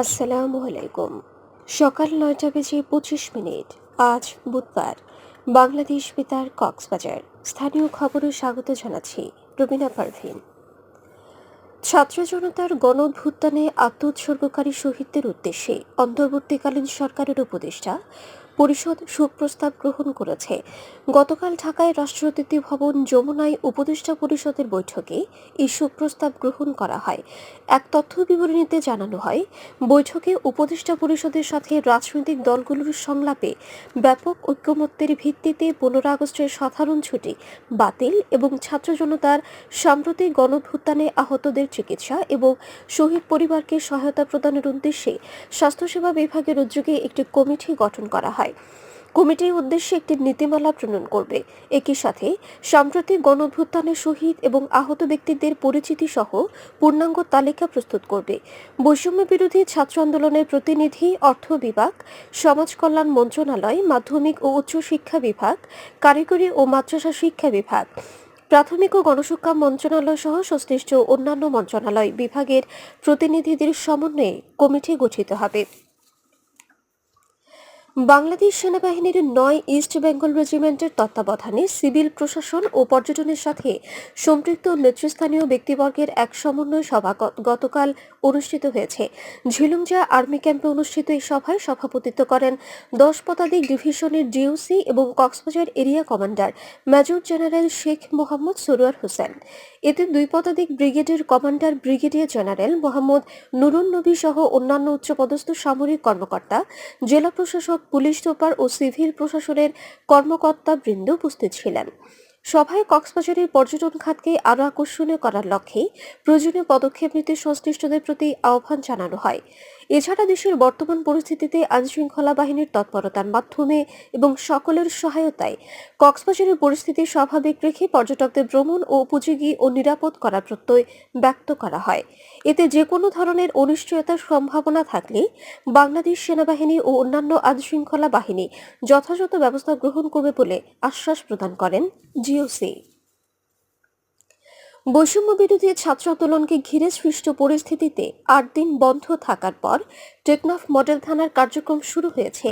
আসসালামু আলাইকুম। সকাল নয়টা বেজে পঁচিশ মিনিট, আজ বুধবার। বাংলাদেশ বেতার কক্সবাজার। স্থানীয় খবরে স্বাগত জানাচ্ছি রবিনা পারভিন। ছাত্র জনতার গণ অভ্যুত্থানে আত্মোৎসর্গকারী শহীদদের উদ্দেশ্যে অন্তর্বর্তীকালীন সরকারের উপদেষ্টা পরিষদ সুপ্রস্তাব গ্রহণ করেছে। গতকাল ঢাকায় রাষ্ট্রপতি ভবন যমুনায় উপদেষ্টা পরিষদের বৈঠকে এই শোক প্রস্তাব গ্রহণ করা হয়। এক তথ্য বিবরণীতে জানানো হয়, বৈঠকে উপদেষ্টা পরিষদের সাথে রাজনৈতিক দলগুলোর সংলাপে ব্যাপক ঐক্যমত্যের ভিত্তিতে পনেরো আগস্টের সাধারণ ছুটি, বাতিল এবং ছাত্র জনতার সাম্প্রতিক গণভ্যুত্থানে আহতদের চিকিৎসা এবং শহীদ পরিবারকে সহায়তা প্রদানের উদ্দেশ্যে স্বাস্থ্যসেবা বিভাগের উদ্যোগে একটি কমিটি গঠন করা হয়। কমিটির উদ্দেশ্যে একটি নীতিমালা প্রণয়ন করবে। একই সাথে সাম্প্রতিক গণভ্যুত্থানের শহীদ এবং আহত ব্যক্তিদের পরিচিতি সহ পূর্ণাঙ্গ তালিকা প্রস্তুত করবে। বৈষম্য বিরোধী ছাত্র আন্দোলনের প্রতিনিধি, অর্থ বিভাগ, সমাজ কল্যাণ মন্ত্রণালয়, মাধ্যমিক ও উচ্চ শিক্ষা বিভাগ, কারিগরি ও মাদ্রাসা শিক্ষা বিভাগ, প্রাথমিক ও গণশিক্ষা মন্ত্রণালয় সহ সংশ্লিষ্ট অন্যান্য মন্ত্রণালয় বিভাগের প্রতিনিধিদের সমন্বয়ে কমিটি গঠিত হবে। বাংলাদেশ সেনাবাহিনীর নয় ইস্ট বেঙ্গল রেজিমেন্টের তত্ত্বাবধানে সিভিল প্রশাসন ও পর্যটনের সাথে সম্পৃক্ত নেতৃস্থানীয় ব্যক্তিবর্গের এক সমন্বয় সভা গতকাল অনুষ্ঠিত হয়েছে। ঝিলুংজা আর্মি ক্যাম্পে অনুষ্ঠিত এই সভায় সভাপতিত্ব করেন দশ পদাতিক ডিভিশনের ডিওসি এবং Cox's Bazar area commander major general Sheikh Mohammad Sarwar Hossain. এতে দুই পদাতিক ব্রিগেডের commander brigadier general Mohammad Nurun Nabi সহ অন্যান্য উচ্চপদস্থ সামরিক কর্মকর্তা, জেলা প্রশাসক পুলিশ সুপার ও সিভিল প্রশাসনের কর্মকর্তা বৃন্দ উপস্থিত ছিলেন। সভায় কক্সবাজারের পর্যটন খাতকে আরও আকর্ষণীয় করার লক্ষ্যে প্রয়োজনীয় পদক্ষেপ নিতে সংশ্লিষ্টদের প্রতি আহ্বান জানানো হয়। এছাড়া দেশের বর্তমান পরিস্থিতিতে আইনশৃঙ্খলা বাহিনীর তৎপরতার মাধ্যমে এবং সকলের সহায়তায় কক্সবাজারের পরিস্থিতি স্বাভাবিক রেখে পর্যটকদের ভ্রমণ ও উপযোগী ও নিরাপদ করার প্রত্যয় ব্যক্ত করা হয়। এতে যে কোনো ধরনের অনিশ্চয়তার সম্ভাবনা থাকলে বাংলাদেশ সেনাবাহিনী ও অন্যান্য আইনশৃঙ্খলা বাহিনী যথাযথ ব্যবস্থা গ্রহণ করবে বলে আশ্বাস প্রদান করেন জিওসি। বৈষম্য বিরোধী ছাত্র আন্দোলনকে ঘিরে সৃষ্ট পরিস্থিতিতে আট দিন বন্ধ থাকার পর টেকনাফ মডেল থানার কার্যক্রম শুরু হয়েছে।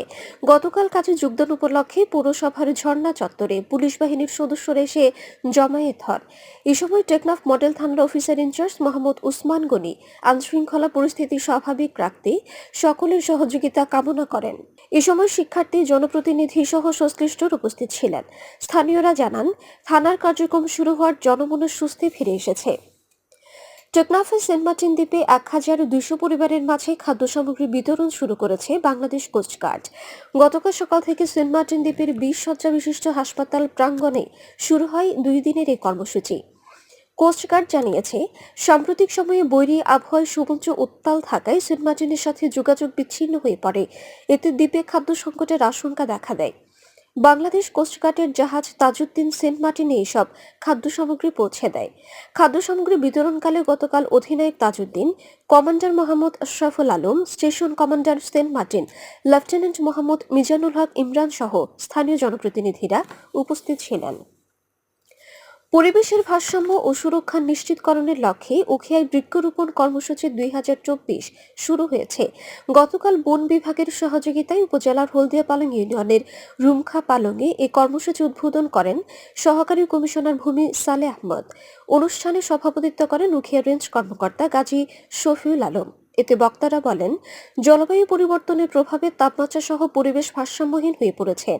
গতকাল কাজে যোগদান উপলক্ষে পৌরসভার ঝর্ণা চত্বরে পুলিশ বাহিনীর সদস্যরা এসে জমায়েত হন। এ সময় টেকনাফ মডেল থানার officer in charge Mohammad Usman Gani আইনশৃঙ্খলা পরিস্থিতি স্বাভাবিক রাখতে সকলের সহযোগিতা কামনা করেন। এ সময় শিক্ষার্থী, জনপ্রতিনিধি সহ সংশ্লিষ্টর উপস্থিত ছিলেন। স্থানীয়রা জানান, থানার কার্যক্রম শুরু হওয়ার জনমনের সুস্থি ফিরে এসেছে। টেকনাফের সেন্ট মার্টিন দ্বীপে এক হাজার দুইশো পরিবারের মাঝে খাদ্য সামগ্রী বিতরণ শুরু করেছে বাংলাদেশ কোস্টগার্ড গতকাল সকাল থেকে সেন্ট মার্টিন দ্বীপের বিশ শয্যা বিশিষ্ট হাসপাতাল প্রাঙ্গণে শুরু হয় দুই দিনের এই কর্মসূচি। কোস্টগার্ড জানিয়েছে, সাম্প্রতিক সময়ে বৈরী আবহাওয়ায় সমুদ্র উত্তাল থাকায় সেন্ট মার্টিনের সাথে যোগাযোগ বিচ্ছিন্ন হয়ে পড়ে। এতে দ্বীপে খাদ্য সংকটের আশঙ্কা দেখা দেয়। বাংলাদেশ কোস্টগার্ডের জাহাজ তাজউদ্দিন সেন্ট মার্টিনে এইসব খাদ্য সামগ্রী পৌঁছে দেয়। খাদ্য সামগ্রী বিতরণকালে গতকাল অধিনায়ক Tajuddin, commander Mohammad Ashraful Alam, station commander saint Martin, lieutenant Mohammad Mizanul Haque Imran সহ স্থানীয় জনপ্রতিনিধিরা উপস্থিত ছিলেন। পরিবেশের ভারসাম্য ও সুরক্ষা নিশ্চিতকরণের লক্ষ্যে উখিয়ায় বৃক্ষরোপণ কর্মসূচি দুই হাজার চব্বিশ শুরু হয়েছে। গতকাল বন বিভাগের সহযোগিতায় উপজেলার হলদিয়া পালং ইউনিয়নের রুমখা পালংয়ে এ কর্মসূচি উদ্বোধন করেন সহকারী কমিশনার ভূমি সালে আহমদ। অনুষ্ঠানে সভাপতিত্ব করেন উখিয়া রেঞ্জ কর্মকর্তা গাজী শফিউল আলম। এতে বক্তারা বলেন, জলবায়ু পরিবর্তনের প্রভাবে তাপমাত্রা সহ পরিবেশ ভারসাম্যহীন হয়ে পড়েছে।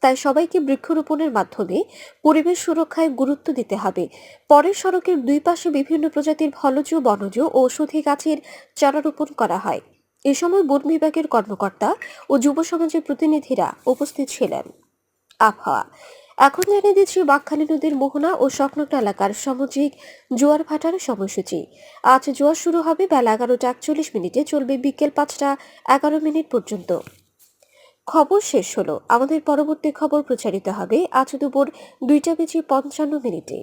তাই সবাইকে বৃক্ষরোপণের মাধ্যমে পরিবেশ সুরক্ষায় গুরুত্ব দিতে হবে। পরের সড়কের দুই পাশে বিভিন্ন প্রজাতির ফলজ, বনজ ও ঔষধি গাছের চারা রোপণ করা হয়। এ সময় বন বিভাগের কর্মকর্তা ও যুব সমাজের প্রতিনিধিরা উপস্থিত ছিলেন। আবহাওয়া। এখন জানিয়ে দিচ্ছি বাকখালী নদীর মোহনা ও স্বপ্নটা এলাকার সামুদ্রিক জোয়ার ভাটার সময়সূচি। আজ জোয়ার শুরু হবে বেলা এগারোটা একচল্লিশ মিনিটে, চলবে বিকেল পাঁচটা এগারো মিনিট পর্যন্ত। খবর শেষ হলো। আমাদের পরবর্তী খবর প্রচারিত হবে আজ দুপুর দুইটা বেজে পঞ্চান্ন মিনিটে।